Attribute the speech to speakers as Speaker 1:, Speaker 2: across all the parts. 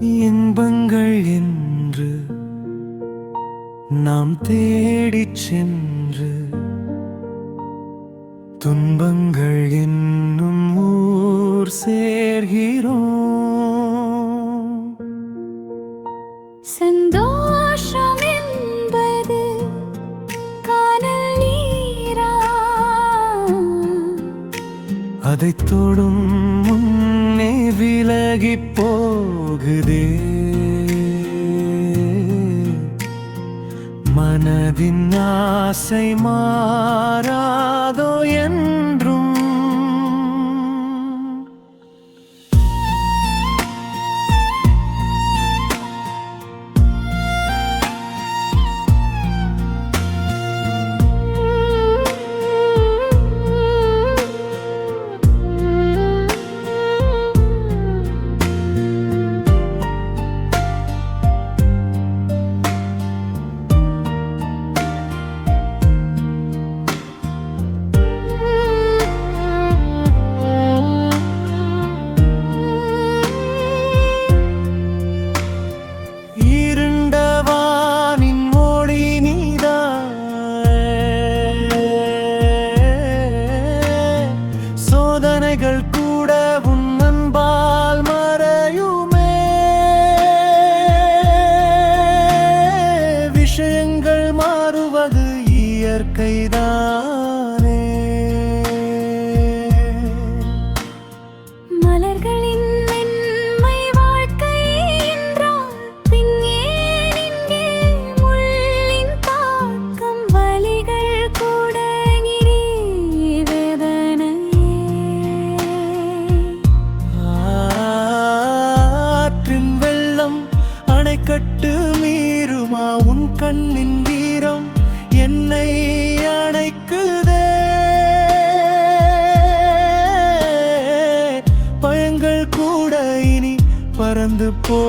Speaker 1: இன்பங்கள் என்று நாம் தேடிச் சென்று துன்பங்கள் என்னும் ஊர் சேர்கிறோம்.
Speaker 2: சந்தோஷம் என்பது காணல் நீரா?
Speaker 1: அதைத் தொடும் முன்னே விலகி போகுதே மனதின் ஆசை மாறாதோ என்று இயற்கைதானே.
Speaker 2: மலர்களின் மென்மை வாழ்க்கை என்றால் பின் ஏன் இங்கே முள்ளின் தாக்கம் வலிகள் கூட
Speaker 1: ஆற்றின் வெள்ளம் அணைக்கட்டு மீறுமா உன் கண்ணின் என்னை அணைக்குதே. பயங்கள் கூட இனி பறந்து
Speaker 2: போ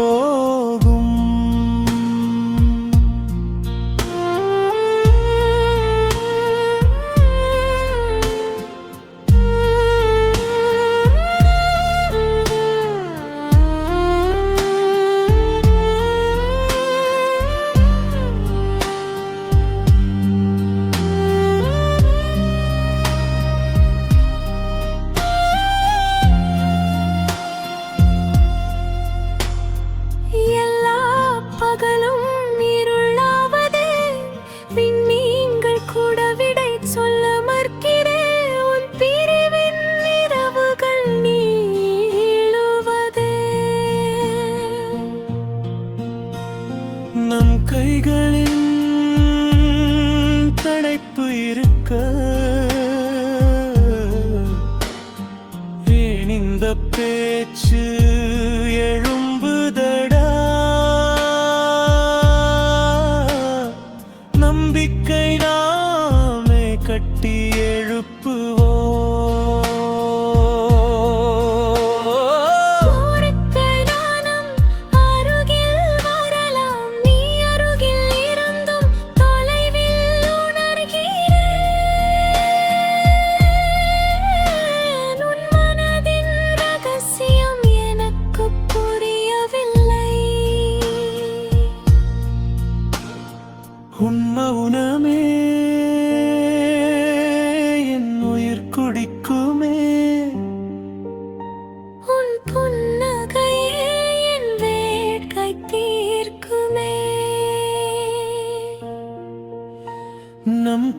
Speaker 2: எனக்கு புரியவில்லை.
Speaker 1: உன் மௌனமே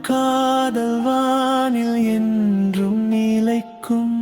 Speaker 1: காதல் வானில் என்றும் நிலைக்கும்.